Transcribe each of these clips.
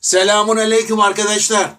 Selamun aleyküm arkadaşlar.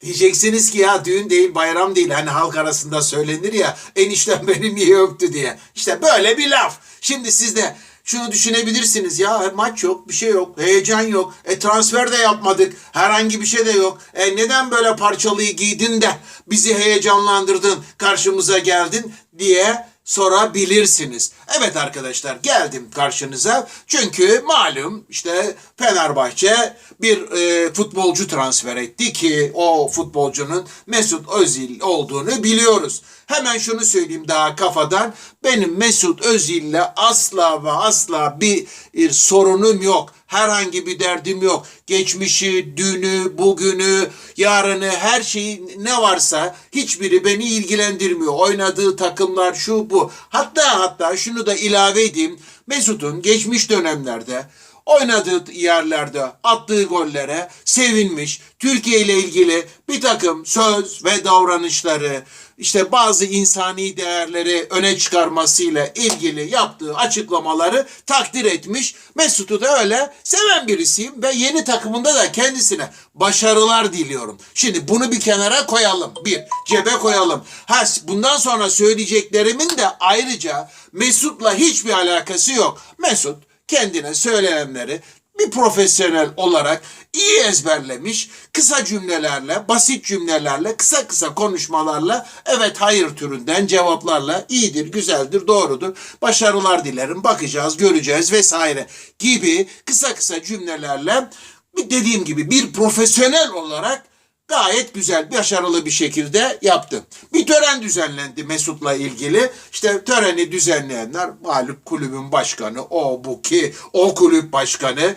Diyeceksiniz ki ya düğün değil bayram değil hani halk arasında söylenir ya enişten beni niye öptü diye. İşte böyle bir laf. Şimdi siz de şunu düşünebilirsiniz ya maç yok bir şey yok heyecan yok e transfer de yapmadık herhangi bir şey de yok. E neden böyle parçalıyı giydin de bizi heyecanlandırdın karşımıza geldin diye sorabilirsiniz. Evet arkadaşlar geldim karşınıza çünkü malum işte Fenerbahçe bir e, futbolcu transfer etti ki o futbolcunun Mesut Özil olduğunu biliyoruz. Hemen şunu söyleyeyim daha kafadan benim Mesut Özil'le asla ve asla bir, bir sorunum yok. Herhangi bir derdim yok. Geçmişi, dünü, bugünü, yarını, her şeyi ne varsa hiçbiri beni ilgilendirmiyor. Oynadığı takımlar şu bu. Hatta hatta şunu da ilave edeyim. Mesut'un geçmiş dönemlerde oynadığı yerlerde attığı gollere sevinmiş. Türkiye ile ilgili bir takım söz ve davranışları, işte bazı insani değerleri öne çıkarmasıyla ilgili yaptığı açıklamaları takdir etmiş. Mesut'u da öyle seven birisiyim ve yeni takımında da kendisine başarılar diliyorum. Şimdi bunu bir kenara koyalım. Bir, cebe koyalım. Ha, bundan sonra söyleyeceklerimin de ayrıca Mesut'la hiçbir alakası yok. Mesut kendine söylenenleri bir profesyonel olarak iyi ezberlemiş, kısa cümlelerle, basit cümlelerle, kısa kısa konuşmalarla, evet hayır türünden cevaplarla iyidir, güzeldir, doğrudur, başarılar dilerim, bakacağız, göreceğiz vesaire gibi kısa kısa cümlelerle dediğim gibi bir profesyonel olarak gayet güzel, başarılı bir şekilde yaptı. Bir tören düzenlendi Mesut'la ilgili. İşte töreni düzenleyenler malum kulübün başkanı, o bu ki, o kulüp başkanı.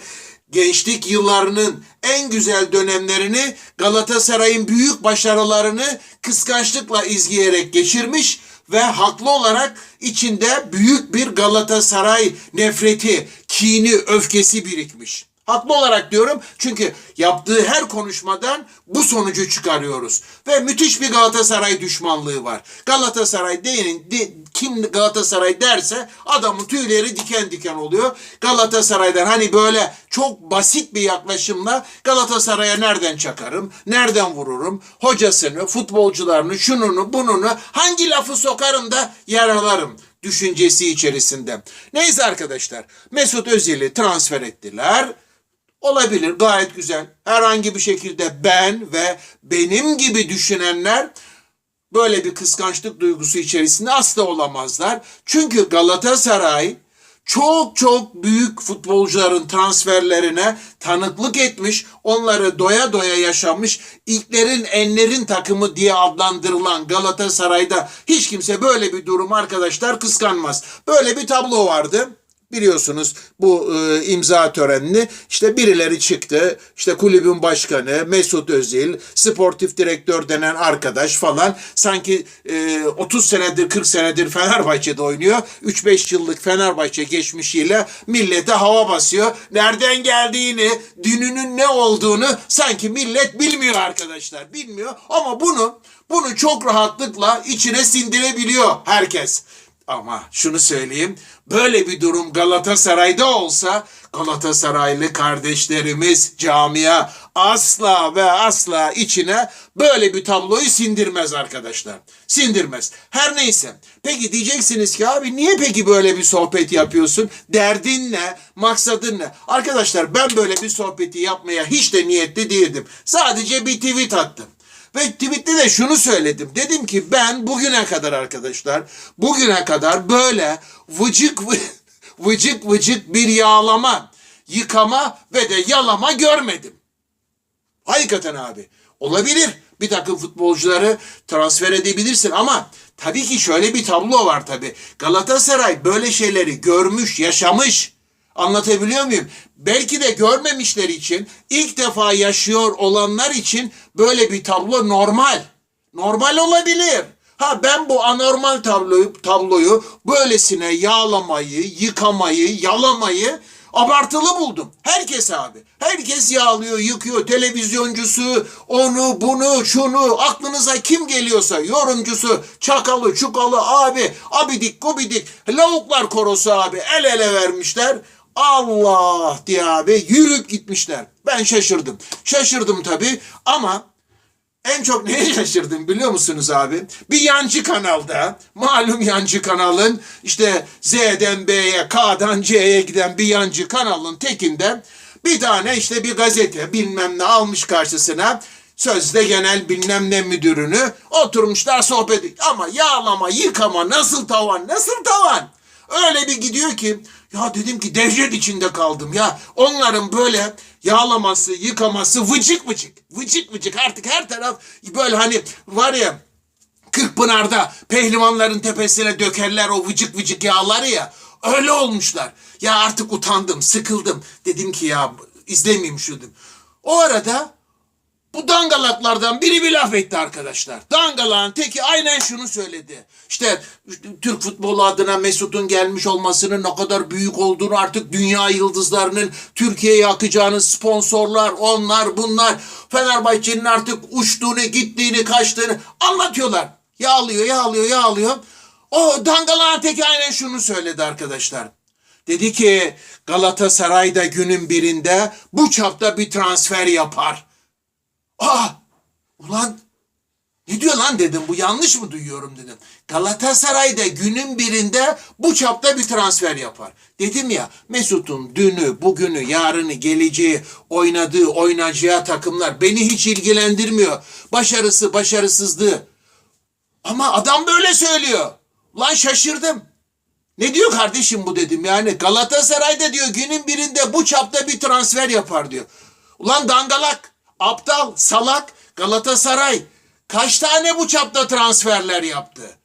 Gençlik yıllarının en güzel dönemlerini Galatasaray'ın büyük başarılarını kıskançlıkla izleyerek geçirmiş ve haklı olarak içinde büyük bir Galatasaray nefreti, kini, öfkesi birikmiş. Haklı olarak diyorum çünkü yaptığı her konuşmadan bu sonucu çıkarıyoruz. Ve müthiş bir Galatasaray düşmanlığı var. Galatasaray deyin, de, kim Galatasaray derse adamın tüyleri diken diken oluyor. Galatasaray'dan hani böyle çok basit bir yaklaşımla Galatasaray'a nereden çakarım, nereden vururum, hocasını, futbolcularını, şununu, bununu hangi lafı sokarım da yaralarım düşüncesi içerisinde. Neyse arkadaşlar Mesut Özil'i transfer ettiler. Olabilir gayet güzel. Herhangi bir şekilde ben ve benim gibi düşünenler böyle bir kıskançlık duygusu içerisinde asla olamazlar. Çünkü Galatasaray çok çok büyük futbolcuların transferlerine tanıklık etmiş, onları doya doya yaşamış, ilklerin enlerin takımı diye adlandırılan Galatasaray'da hiç kimse böyle bir durum arkadaşlar kıskanmaz. Böyle bir tablo vardı. Biliyorsunuz bu e, imza törenini işte birileri çıktı. İşte kulübün başkanı Mesut Özil, sportif direktör denen arkadaş falan sanki e, 30 senedir 40 senedir Fenerbahçe'de oynuyor. 3-5 yıllık Fenerbahçe geçmişiyle millete hava basıyor. Nereden geldiğini, dününün ne olduğunu sanki millet bilmiyor arkadaşlar. Bilmiyor ama bunu bunu çok rahatlıkla içine sindirebiliyor herkes. Ama şunu söyleyeyim, böyle bir durum Galatasaray'da olsa Galatasaraylı kardeşlerimiz camia asla ve asla içine böyle bir tabloyu sindirmez arkadaşlar. Sindirmez. Her neyse. Peki diyeceksiniz ki abi niye peki böyle bir sohbet yapıyorsun? Derdin ne? Maksadın ne? Arkadaşlar ben böyle bir sohbeti yapmaya hiç de niyetli değildim. Sadece bir tweet attım. Ve tweette de şunu söyledim. Dedim ki ben bugüne kadar arkadaşlar, bugüne kadar böyle vıcık vı- vıcık vıcık bir yağlama, yıkama ve de yalama görmedim. Hakikaten abi. Olabilir. Bir takım futbolcuları transfer edebilirsin ama tabii ki şöyle bir tablo var tabii. Galatasaray böyle şeyleri görmüş, yaşamış. Anlatabiliyor muyum? Belki de görmemişler için, ilk defa yaşıyor olanlar için böyle bir tablo normal. Normal olabilir. Ha ben bu anormal tabloyu, tabloyu böylesine yağlamayı, yıkamayı, yalamayı abartılı buldum. Herkes abi. Herkes yağlıyor, yıkıyor. Televizyoncusu, onu, bunu, şunu, aklınıza kim geliyorsa, yorumcusu, çakalı, çukalı abi, abidik, gubidik, lavuklar korosu abi el ele vermişler. Allah diye abi yürüyüp gitmişler. Ben şaşırdım. Şaşırdım tabii ama en çok neye şaşırdım biliyor musunuz abi? Bir yancı kanalda, malum yancı kanalın işte Z'den B'ye, K'dan C'ye giden bir yancı kanalın tekinde bir tane işte bir gazete bilmem ne almış karşısına sözde genel bilmem ne müdürünü oturmuşlar sohbet. Ama yağlama, yıkama nasıl tavan, nasıl tavan? Öyle bir gidiyor ki ya dedim ki dehşet içinde kaldım ya. Onların böyle yağlaması, yıkaması vıcık vıcık. Vıcık vıcık artık her taraf böyle hani var ya Kırkpınar'da pehlivanların tepesine dökerler o vıcık vıcık yağları ya. Öyle olmuşlar. Ya artık utandım, sıkıldım. Dedim ki ya izlemeyeyim şu dedim. O arada bu dangalaklardan biri bir laf etti arkadaşlar. Dangalağın teki aynen şunu söyledi. İşte Türk futbolu adına Mesut'un gelmiş olmasının ne kadar büyük olduğunu artık dünya yıldızlarının Türkiye'ye akacağını sponsorlar onlar bunlar Fenerbahçe'nin artık uçtuğunu gittiğini kaçtığını anlatıyorlar. Yağlıyor yağlıyor yağlıyor. O dangalağın teki aynen şunu söyledi arkadaşlar. Dedi ki Galatasaray'da günün birinde bu çapta bir transfer yapar. Aa! Ulan ne diyor lan dedim bu yanlış mı duyuyorum dedim. Galatasaray'da günün birinde bu çapta bir transfer yapar. Dedim ya Mesut'un dünü, bugünü, yarını, geleceği, oynadığı, oynayacağı takımlar beni hiç ilgilendirmiyor. Başarısı, başarısızlığı. Ama adam böyle söylüyor. Lan şaşırdım. Ne diyor kardeşim bu dedim yani. Galatasaray'da diyor günün birinde bu çapta bir transfer yapar diyor. Ulan dangalak, aptal, salak Galatasaray kaç tane bu çapta transferler yaptı?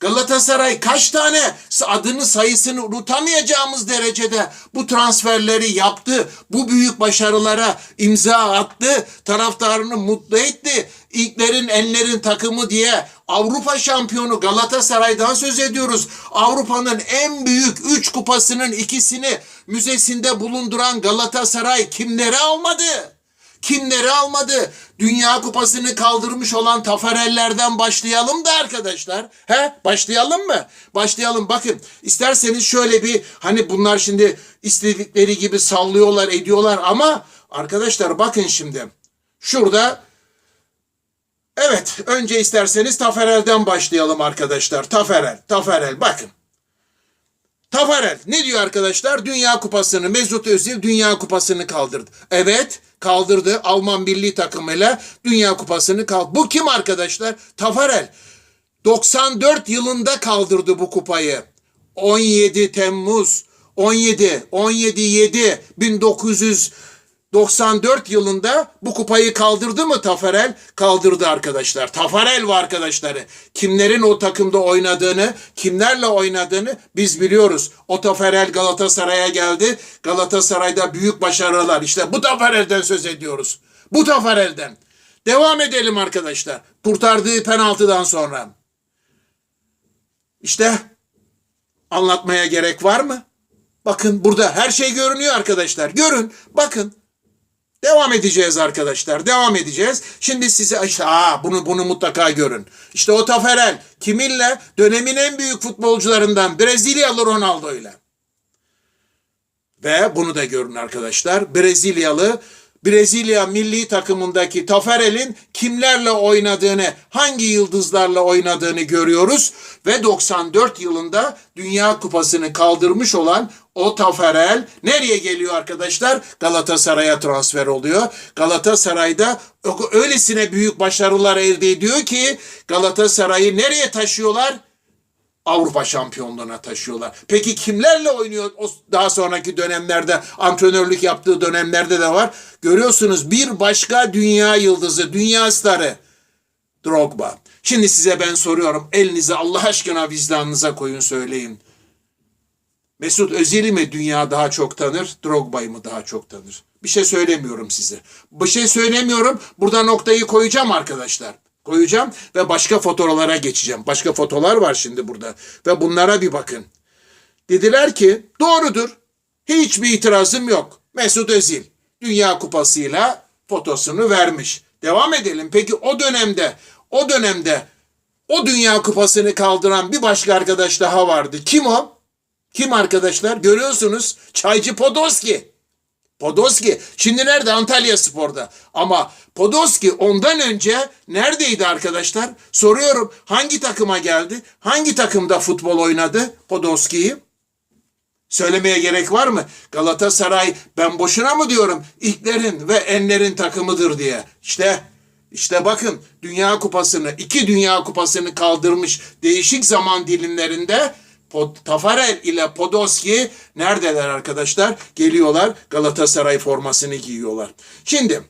Galatasaray kaç tane adını sayısını unutamayacağımız derecede bu transferleri yaptı. Bu büyük başarılara imza attı. Taraftarını mutlu etti. İlklerin enlerin takımı diye Avrupa şampiyonu Galatasaray'dan söz ediyoruz. Avrupa'nın en büyük üç kupasının ikisini müzesinde bulunduran Galatasaray kimleri almadı? Kimleri almadı? Dünya kupasını kaldırmış olan Tafarellerden başlayalım da arkadaşlar. He? Başlayalım mı? Başlayalım. Bakın isterseniz şöyle bir hani bunlar şimdi istedikleri gibi sallıyorlar ediyorlar ama arkadaşlar bakın şimdi. Şurada Evet, önce isterseniz Taferel'den başlayalım arkadaşlar. Taferel, Taferel bakın. Tafarel ne diyor arkadaşlar? Dünya Kupası'nı Mesut Özil Dünya Kupası'nı kaldırdı. Evet kaldırdı. Alman milli takımıyla Dünya Kupası'nı kaldırdı. Bu kim arkadaşlar? Tafarel. 94 yılında kaldırdı bu kupayı. 17 Temmuz 17 17 7 1994 yılında bu kupayı kaldırdı mı Tafarel? Kaldırdı arkadaşlar. Tafarel ve arkadaşları. Kimlerin o takımda oynadığını, kimlerle oynadığını biz biliyoruz. O Tafarel Galatasaray'a geldi. Galatasaray'da büyük başarılar. İşte bu Tafarel'den söz ediyoruz. Bu Tafarel'den. Devam edelim arkadaşlar. Kurtardığı penaltıdan sonra. İşte anlatmaya gerek var mı? Bakın burada her şey görünüyor arkadaşlar. Görün, bakın. Devam edeceğiz arkadaşlar. Devam edeceğiz. Şimdi size işte aa, bunu bunu mutlaka görün. İşte o Taferel kiminle? Dönemin en büyük futbolcularından Brezilyalı Ronaldo ile. Ve bunu da görün arkadaşlar. Brezilyalı Brezilya milli takımındaki Taferel'in kimlerle oynadığını, hangi yıldızlarla oynadığını görüyoruz. Ve 94 yılında Dünya Kupası'nı kaldırmış olan o Taferel nereye geliyor arkadaşlar? Galatasaray'a transfer oluyor. Galatasaray'da öylesine büyük başarılar elde ediyor ki Galatasaray'ı nereye taşıyorlar? Avrupa şampiyonluğuna taşıyorlar. Peki kimlerle oynuyor o daha sonraki dönemlerde antrenörlük yaptığı dönemlerde de var. Görüyorsunuz bir başka dünya yıldızı, dünya starı Drogba. Şimdi size ben soruyorum. Elinizi Allah aşkına vicdanınıza koyun söyleyin. Mesut Özil'i mi dünya daha çok tanır, Drogba'yı mı daha çok tanır? Bir şey söylemiyorum size. Bir şey söylemiyorum. Burada noktayı koyacağım arkadaşlar koyacağım ve başka fotoğraflara geçeceğim. Başka fotolar var şimdi burada ve bunlara bir bakın. Dediler ki doğrudur. Hiçbir itirazım yok. Mesut Özil Dünya Kupası'yla fotosunu vermiş. Devam edelim. Peki o dönemde o dönemde o Dünya Kupası'nı kaldıran bir başka arkadaş daha vardı. Kim o? Kim arkadaşlar? Görüyorsunuz Çaycı Podolski. Podolski. Şimdi nerede? Antalya Spor'da. Ama Podolski ondan önce neredeydi arkadaşlar? Soruyorum hangi takıma geldi? Hangi takımda futbol oynadı Podolski'yi? Söylemeye gerek var mı? Galatasaray ben boşuna mı diyorum ilklerin ve enlerin takımıdır diye. İşte işte bakın Dünya Kupası'nı, iki Dünya Kupası'nı kaldırmış değişik zaman dilimlerinde Pod, Tafarel ile Podolski neredeler arkadaşlar? Geliyorlar Galatasaray formasını giyiyorlar. Şimdi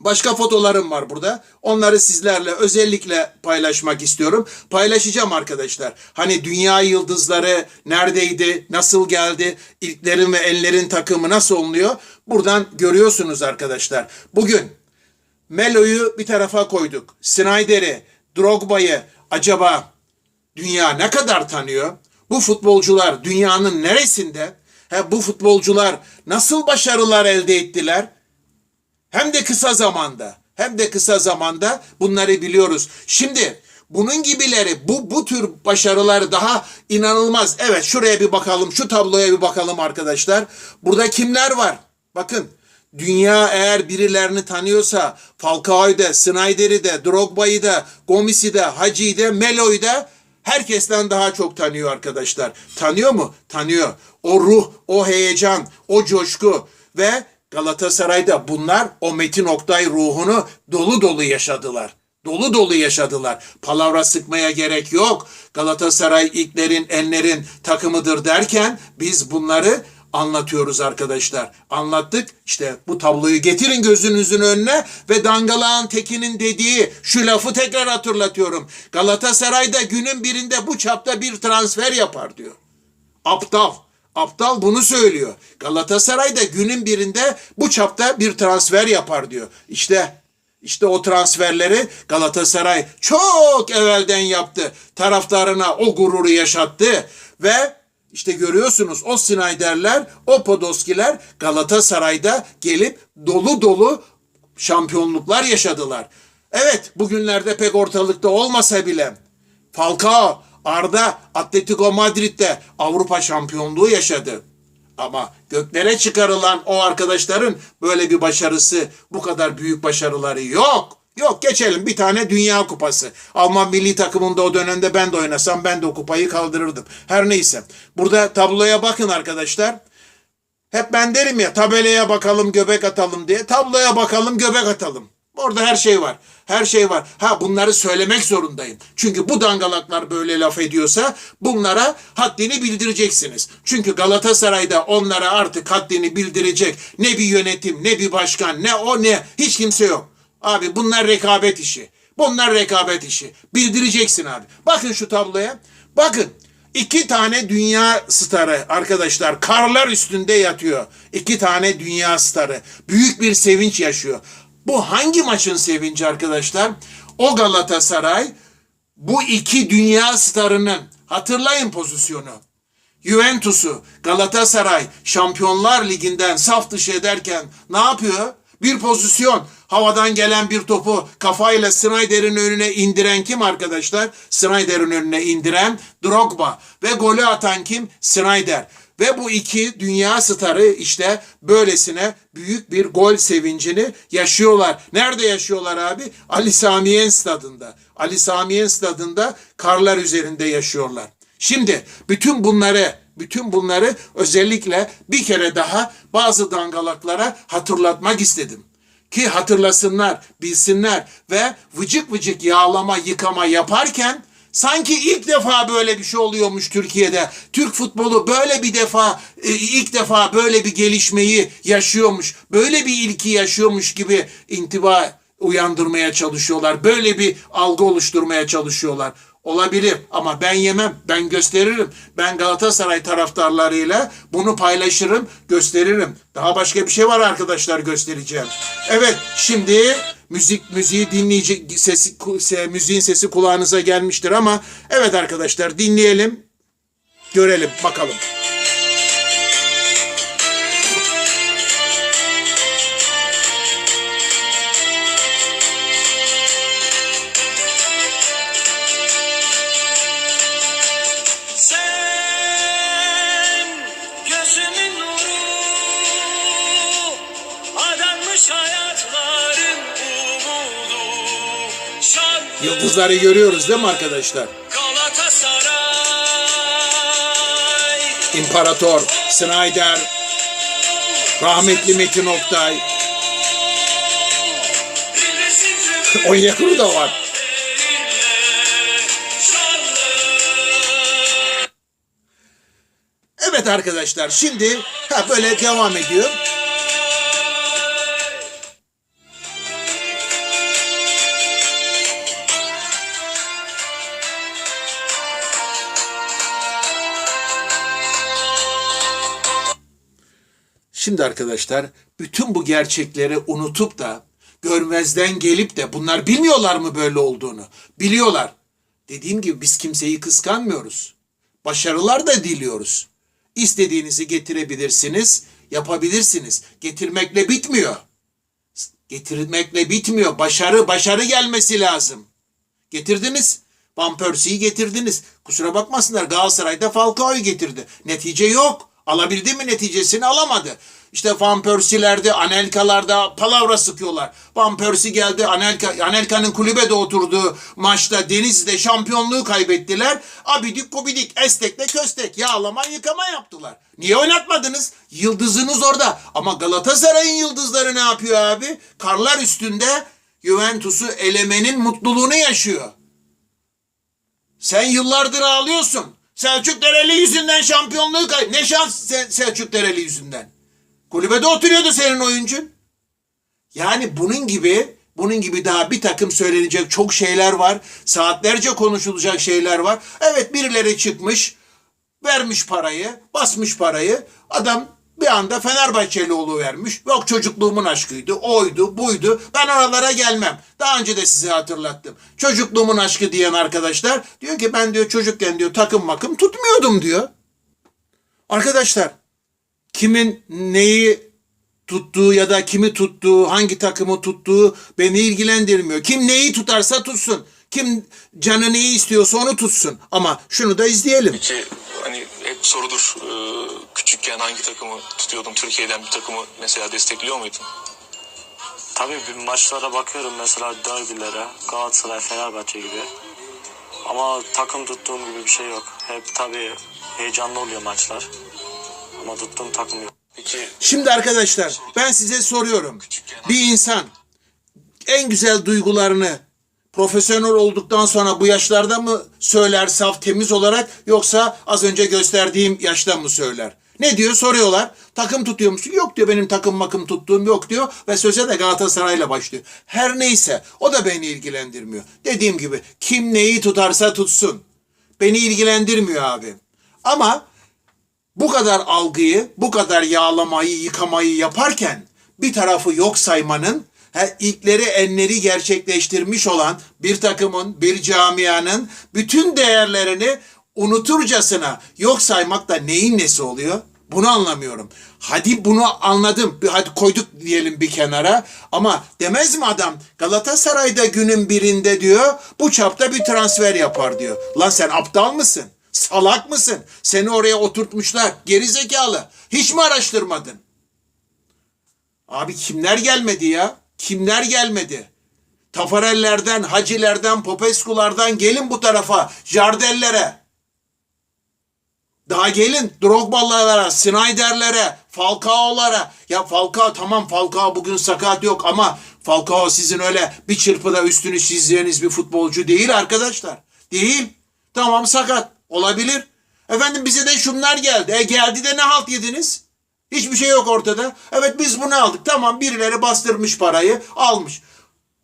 Başka fotolarım var burada. Onları sizlerle özellikle paylaşmak istiyorum. Paylaşacağım arkadaşlar. Hani dünya yıldızları neredeydi, nasıl geldi, ilklerin ve enlerin takımı nasıl oluyor? Buradan görüyorsunuz arkadaşlar. Bugün Melo'yu bir tarafa koyduk. Snyder'i, Drogba'yı acaba dünya ne kadar tanıyor? Bu futbolcular dünyanın neresinde? He, bu futbolcular nasıl başarılar elde ettiler? Hem de kısa zamanda. Hem de kısa zamanda bunları biliyoruz. Şimdi bunun gibileri bu bu tür başarılar daha inanılmaz. Evet şuraya bir bakalım. Şu tabloya bir bakalım arkadaşlar. Burada kimler var? Bakın Dünya eğer birilerini tanıyorsa Falcao'yu da, Snyder'i de, Drogba'yı da, Gomis'i de, Hacı'yı da, Melo'yu da herkesten daha çok tanıyor arkadaşlar. Tanıyor mu? Tanıyor. O ruh, o heyecan, o coşku ve Galatasaray'da bunlar o Metin Oktay ruhunu dolu dolu yaşadılar. Dolu dolu yaşadılar. Palavra sıkmaya gerek yok. Galatasaray ilklerin, enlerin takımıdır derken biz bunları anlatıyoruz arkadaşlar. Anlattık. İşte bu tabloyu getirin gözünüzün önüne ve Dangalağın Tekin'in dediği şu lafı tekrar hatırlatıyorum. Galatasaray'da günün birinde bu çapta bir transfer yapar diyor. Aptal. Aptal bunu söylüyor. Galatasaray da günün birinde bu çapta bir transfer yapar diyor. İşte işte o transferleri Galatasaray çok evvelden yaptı. Taraftarına o gururu yaşattı ve işte görüyorsunuz o Snyder'ler, o Podolski'ler Galatasaray'da gelip dolu dolu şampiyonluklar yaşadılar. Evet bugünlerde pek ortalıkta olmasa bile Falcao, Arda Atletico Madrid'de Avrupa şampiyonluğu yaşadı. Ama göklere çıkarılan o arkadaşların böyle bir başarısı, bu kadar büyük başarıları yok. Yok geçelim bir tane dünya kupası. Alman milli takımında o dönemde ben de oynasam ben de o kupayı kaldırırdım. Her neyse. Burada tabloya bakın arkadaşlar. Hep ben derim ya tabelaya bakalım göbek atalım diye. Tabloya bakalım göbek atalım. Orada her şey var. Her şey var. Ha bunları söylemek zorundayım. Çünkü bu dangalaklar böyle laf ediyorsa bunlara haddini bildireceksiniz. Çünkü Galatasaray'da onlara artık haddini bildirecek ne bir yönetim, ne bir başkan, ne o ne hiç kimse yok. Abi bunlar rekabet işi. Bunlar rekabet işi. Bildireceksin abi. Bakın şu tabloya. Bakın. İki tane dünya starı arkadaşlar karlar üstünde yatıyor. İki tane dünya starı. Büyük bir sevinç yaşıyor. Bu hangi maçın sevinci arkadaşlar? O Galatasaray bu iki dünya starının hatırlayın pozisyonu. Juventus'u Galatasaray Şampiyonlar Ligi'nden saf dışı ederken ne yapıyor? Bir pozisyon havadan gelen bir topu kafayla Snyder'in önüne indiren kim arkadaşlar? Snyder'in önüne indiren Drogba ve golü atan kim? Snyder. Ve bu iki dünya starı işte böylesine büyük bir gol sevincini yaşıyorlar. Nerede yaşıyorlar abi? Ali Samiyen stadında. Ali Samiyen stadında karlar üzerinde yaşıyorlar. Şimdi bütün bunları bütün bunları özellikle bir kere daha bazı dangalaklara hatırlatmak istedim. Ki hatırlasınlar, bilsinler ve vıcık vıcık yağlama, yıkama yaparken Sanki ilk defa böyle bir şey oluyormuş Türkiye'de. Türk futbolu böyle bir defa e, ilk defa böyle bir gelişmeyi yaşıyormuş. Böyle bir ilki yaşıyormuş gibi intiba uyandırmaya çalışıyorlar. Böyle bir algı oluşturmaya çalışıyorlar. Olabilir ama ben yemem, ben gösteririm. Ben Galatasaray taraftarlarıyla bunu paylaşırım, gösteririm. Daha başka bir şey var arkadaşlar göstereceğim. Evet, şimdi müzik müziği dinleyecek sesi müziğin sesi kulağınıza gelmiştir ama evet arkadaşlar dinleyelim, görelim, bakalım. Yıldızları görüyoruz değil mi arkadaşlar? İmparator, Snyder, rahmetli Metin Oktay, Onyekuru da var. Evet arkadaşlar şimdi ha, böyle devam ediyor. Şimdi arkadaşlar bütün bu gerçekleri unutup da görmezden gelip de bunlar bilmiyorlar mı böyle olduğunu? Biliyorlar. Dediğim gibi biz kimseyi kıskanmıyoruz. Başarılar da diliyoruz. İstediğinizi getirebilirsiniz, yapabilirsiniz. Getirmekle bitmiyor. Getirmekle bitmiyor. Başarı, başarı gelmesi lazım. Getirdiniz. Van Persie'yi getirdiniz. Kusura bakmasınlar Galatasaray'da Falcao'yu getirdi. Netice yok. Alabildi mi neticesini alamadı. İşte Van Persie'lerde, Anelka'larda palavra sıkıyorlar. Van Persie geldi, Anelka, Anelka'nın kulübede oturduğu maçta Denizli'de şampiyonluğu kaybettiler. Abidik gubidik, estekle köstek, yağlama yıkama yaptılar. Niye oynatmadınız? Yıldızınız orada. Ama Galatasaray'ın yıldızları ne yapıyor abi? Karlar üstünde Juventus'u elemenin mutluluğunu yaşıyor. Sen yıllardır ağlıyorsun. Selçuk Dereli yüzünden şampiyonluğu kay... Ne şans Se- Selçuk Dereli yüzünden. Kulübede oturuyordu senin oyuncun. Yani bunun gibi bunun gibi daha bir takım söylenecek çok şeyler var. Saatlerce konuşulacak şeyler var. Evet birileri çıkmış, vermiş parayı, basmış parayı. Adam bir anda Fenerbahçeli vermiş. Yok çocukluğumun aşkıydı, oydu, buydu. Ben oralara gelmem. Daha önce de size hatırlattım. Çocukluğumun aşkı diyen arkadaşlar diyor ki ben diyor çocukken diyor takım makım tutmuyordum diyor. Arkadaşlar kimin neyi tuttuğu ya da kimi tuttuğu, hangi takımı tuttuğu beni ilgilendirmiyor. Kim neyi tutarsa tutsun. Kim canı neyi istiyorsa onu tutsun. Ama şunu da izleyelim. Peki hani sorudur e, küçükken hangi takımı tutuyordun? Türkiye'den bir takımı mesela destekliyor muydun? Tabii bir maçlara bakıyorum mesela derbilere, Galatasaray, Fenerbahçe gibi. Ama takım tuttuğum gibi bir şey yok. Hep tabii heyecanlı oluyor maçlar. Ama tuttuğum takım yok. Peki Şimdi arkadaşlar ben size soruyorum. Bir insan en güzel duygularını profesyonel olduktan sonra bu yaşlarda mı söyler saf temiz olarak yoksa az önce gösterdiğim yaşta mı söyler? Ne diyor soruyorlar. Takım tutuyor musun? Yok diyor benim takım makım tuttuğum yok diyor ve söze de Galatasaray'la başlıyor. Her neyse o da beni ilgilendirmiyor. Dediğim gibi kim neyi tutarsa tutsun. Beni ilgilendirmiyor abi. Ama bu kadar algıyı, bu kadar yağlamayı, yıkamayı yaparken bir tarafı yok saymanın, he, ilkleri enleri gerçekleştirmiş olan bir takımın, bir camianın bütün değerlerini unuturcasına yok saymak da neyin nesi oluyor? Bunu anlamıyorum. Hadi bunu anladım. Hadi koyduk diyelim bir kenara. Ama demez mi adam Galatasaray'da günün birinde diyor bu çapta bir transfer yapar diyor. Lan sen aptal mısın? Salak mısın? Seni oraya oturtmuşlar. Geri zekalı. Hiç mi araştırmadın? Abi kimler gelmedi ya? Kimler gelmedi? Tafarellerden, Hacilerden, Popesculardan gelin bu tarafa. Jardellere. Daha gelin Drogba'lara, Snyder'lere, Falcao'lara. Ya Falcao tamam Falcao bugün sakat yok ama Falcao sizin öyle bir çırpıda üstünü çizeceğiniz bir futbolcu değil arkadaşlar. Değil. Tamam sakat. Olabilir. Efendim bize de şunlar geldi. E geldi de ne halt yediniz? Hiçbir şey yok ortada. Evet biz bunu aldık. Tamam birileri bastırmış parayı almış.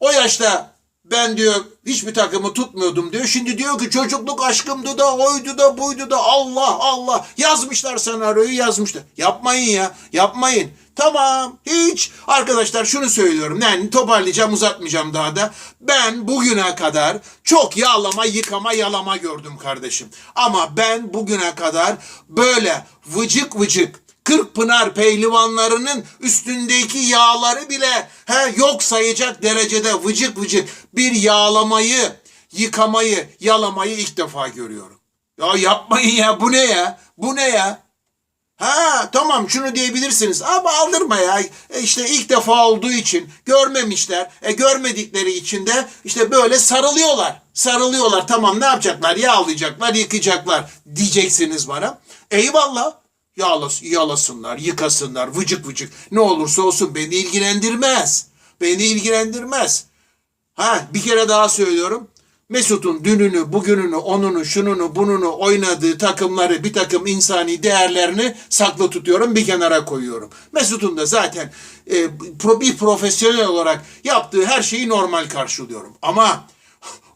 O yaşta ben diyor hiçbir takımı tutmuyordum diyor. Şimdi diyor ki çocukluk aşkımdı da oydu da buydu da Allah Allah yazmışlar senaryoyu yazmışlar. Yapmayın ya yapmayın. Tamam hiç. Arkadaşlar şunu söylüyorum. Yani toparlayacağım uzatmayacağım daha da. Ben bugüne kadar çok yağlama yıkama yalama gördüm kardeşim. Ama ben bugüne kadar böyle vıcık vıcık Kırkpınar pehlivanlarının üstündeki yağları bile he, yok sayacak derecede vıcık vıcık bir yağlamayı, yıkamayı, yalamayı ilk defa görüyorum. Ya yapmayın ya bu ne ya? Bu ne ya? Ha tamam şunu diyebilirsiniz ama aldırma ya. E işte ilk defa olduğu için görmemişler. E görmedikleri için de işte böyle sarılıyorlar. Sarılıyorlar tamam ne yapacaklar? Yağlayacaklar, yıkayacaklar diyeceksiniz bana. Eyvallah. Yağlas, yağlasınlar, yıkasınlar, vıcık vıcık. Ne olursa olsun beni ilgilendirmez. Beni ilgilendirmez. Ha bir kere daha söylüyorum. Mesut'un dününü, bugününü, onunu, şununu, bununu oynadığı takımları, bir takım insani değerlerini saklı tutuyorum, bir kenara koyuyorum. Mesut'un da zaten e, pro- bir profesyonel olarak yaptığı her şeyi normal karşılıyorum. Ama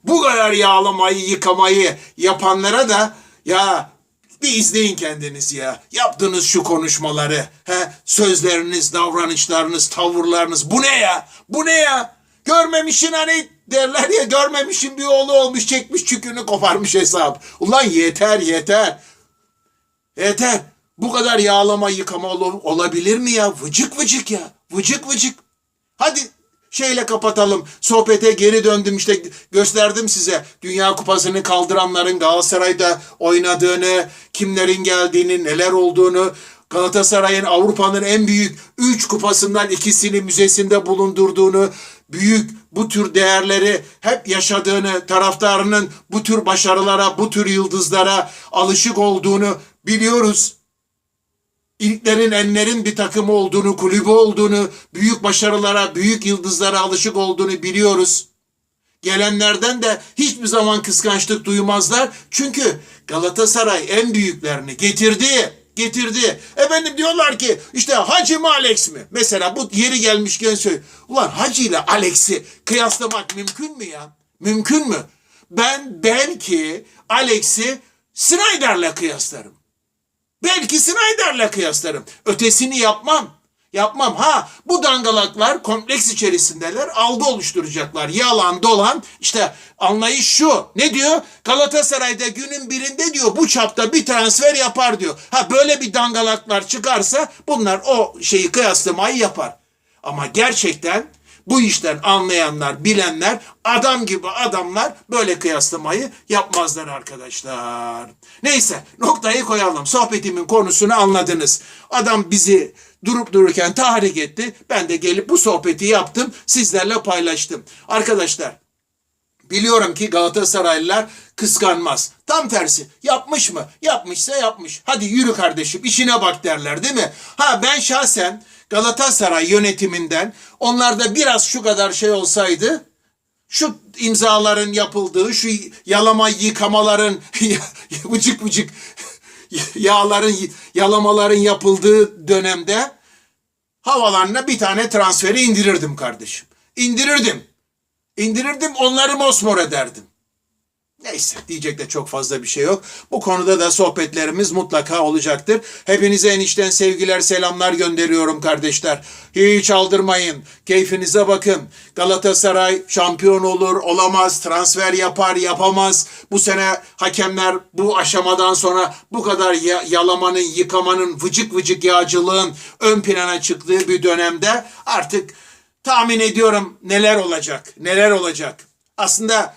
bu kadar yağlamayı, yıkamayı yapanlara da ya bir izleyin kendiniz ya. Yaptığınız şu konuşmaları, he, sözleriniz, davranışlarınız, tavırlarınız. Bu ne ya? Bu ne ya? Görmemişin hani derler ya görmemişin bir oğlu olmuş çekmiş çükünü koparmış hesap. Ulan yeter yeter. Yeter. Bu kadar yağlama yıkama ol- olabilir mi ya? Vıcık vıcık ya. Vıcık vıcık. Hadi şeyle kapatalım. Sohbete geri döndüm işte gösterdim size. Dünya Kupası'nı kaldıranların Galatasaray'da oynadığını, kimlerin geldiğini, neler olduğunu, Galatasaray'ın Avrupa'nın en büyük 3 kupasından ikisini müzesinde bulundurduğunu, büyük bu tür değerleri hep yaşadığını, taraftarının bu tür başarılara, bu tür yıldızlara alışık olduğunu biliyoruz ilklerin enlerin bir takımı olduğunu, kulübü olduğunu, büyük başarılara, büyük yıldızlara alışık olduğunu biliyoruz. Gelenlerden de hiçbir zaman kıskançlık duymazlar. Çünkü Galatasaray en büyüklerini getirdi. Getirdi. Efendim diyorlar ki işte Hacı mı Alex mi? Mesela bu yeri gelmişken söyle. Ulan Hacı ile Alex'i kıyaslamak mümkün mü ya? Mümkün mü? Ben belki Alex'i Snyder'le kıyaslarım. Belki Snyder'le kıyaslarım. Ötesini yapmam. Yapmam. Ha bu dangalaklar kompleks içerisindeler. Algı oluşturacaklar. Yalan dolan. İşte anlayış şu. Ne diyor? Galatasaray'da günün birinde diyor bu çapta bir transfer yapar diyor. Ha böyle bir dangalaklar çıkarsa bunlar o şeyi kıyaslamayı yapar. Ama gerçekten bu işten anlayanlar, bilenler, adam gibi adamlar böyle kıyaslamayı yapmazlar arkadaşlar. Neyse noktayı koyalım. Sohbetimin konusunu anladınız. Adam bizi durup dururken tahrik etti. Ben de gelip bu sohbeti yaptım. Sizlerle paylaştım. Arkadaşlar Biliyorum ki Galatasaraylılar kıskanmaz. Tam tersi. Yapmış mı? Yapmışsa yapmış. Hadi yürü kardeşim işine bak derler değil mi? Ha ben şahsen Galatasaray yönetiminden onlarda biraz şu kadar şey olsaydı şu imzaların yapıldığı, şu yalama yıkamaların, vıcık vıcık yağların, yalamaların yapıldığı dönemde havalarına bir tane transferi indirirdim kardeşim. İndirirdim. İndirirdim onları mosmor ederdim. Neyse diyecek de çok fazla bir şey yok. Bu konuda da sohbetlerimiz mutlaka olacaktır. Hepinize enişten sevgiler selamlar gönderiyorum kardeşler. Hiç aldırmayın. Keyfinize bakın. Galatasaray şampiyon olur olamaz. Transfer yapar yapamaz. Bu sene hakemler bu aşamadan sonra bu kadar ya- yalamanın yıkamanın vıcık vıcık yağcılığın ön plana çıktığı bir dönemde artık tahmin ediyorum neler olacak. Neler olacak. Aslında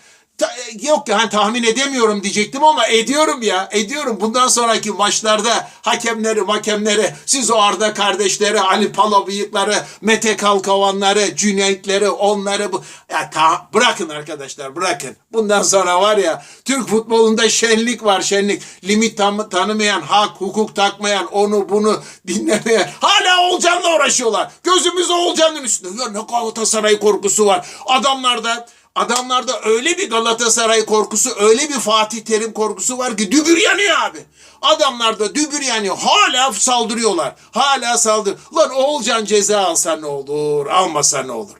yok yani tahmin edemiyorum diyecektim ama ediyorum ya. Ediyorum. Bundan sonraki maçlarda hakemleri, hakemleri, siz o Arda kardeşleri, Ali Palabıyıkları, Mete Kalkavanları, Cüneytleri, onları bu. Ya ta- bırakın arkadaşlar bırakın. Bundan sonra var ya Türk futbolunda şenlik var şenlik. Limit tam- tanımayan, hak, hukuk takmayan, onu bunu dinlemeyen. Hala Olcan'la uğraşıyorlar. Gözümüz Olcan'ın üstünde. Ya ne Galatasaray korkusu var. Adamlarda Adamlarda öyle bir Galatasaray korkusu, öyle bir Fatih Terim korkusu var ki dübür yanıyor abi. Adamlarda dübür yanıyor. Hala saldırıyorlar. Hala saldır. Lan Oğulcan ceza alsa ne olur, almasa ne olur?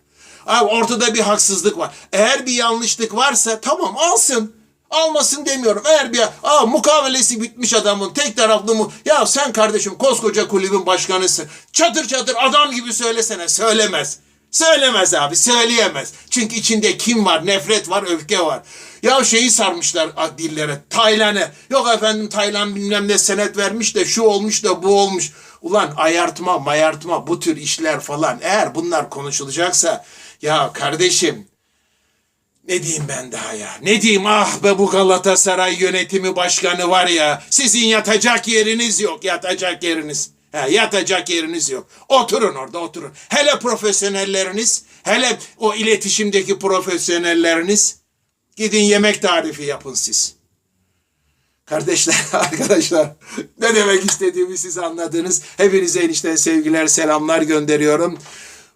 Abi ortada bir haksızlık var. Eğer bir yanlışlık varsa tamam alsın. Almasın demiyorum. Eğer bir aa, mukavelesi bitmiş adamın tek taraflı mı? Ya sen kardeşim koskoca kulübün başkanısın. Çatır çatır adam gibi söylesene. Söylemez. Söylemez abi söyleyemez. Çünkü içinde kim var? Nefret var, öfke var. Ya şeyi sarmışlar dillere. Taylan'ı. Yok efendim Taylan bilmem ne senet vermiş de şu olmuş da bu olmuş. Ulan ayartma mayartma bu tür işler falan. Eğer bunlar konuşulacaksa ya kardeşim Ne diyeyim ben daha ya? Ne diyeyim ah be bu Galatasaray yönetimi başkanı var ya. Sizin yatacak yeriniz yok. Yatacak yeriniz. Ha, yatacak yeriniz yok. Oturun orada oturun. Hele profesyonelleriniz, hele o iletişimdeki profesyonelleriniz gidin yemek tarifi yapın siz. Kardeşler, arkadaşlar ne demek istediğimi siz anladınız. Hepinize enişten sevgiler, selamlar gönderiyorum.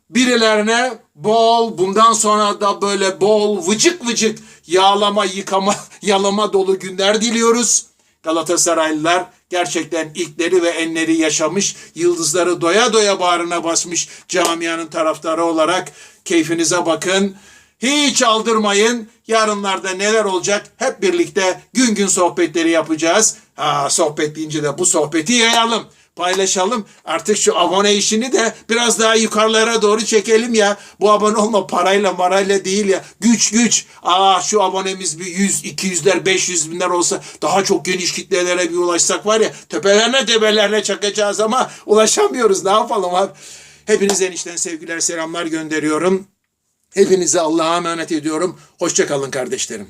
Birilerine bol, bundan sonra da böyle bol, vıcık vıcık yağlama, yıkama, yalama dolu günler diliyoruz. Galatasaraylılar gerçekten ilkleri ve enleri yaşamış, yıldızları doya doya bağrına basmış camianın taraftarı olarak keyfinize bakın. Hiç aldırmayın. Yarınlarda neler olacak hep birlikte gün gün sohbetleri yapacağız. Ha, sohbet deyince de bu sohbeti yayalım paylaşalım. Artık şu abone işini de biraz daha yukarılara doğru çekelim ya. Bu abone olma parayla marayla değil ya. Güç güç. Aa şu abonemiz bir 100, 200'ler, 500 binler olsa daha çok geniş kitlelere bir ulaşsak var ya tepelerine tepelerine çakacağız ama ulaşamıyoruz. Ne yapalım abi? Hepinize enişten sevgiler, selamlar gönderiyorum. Hepinize Allah'a emanet ediyorum. Hoşçakalın kardeşlerim.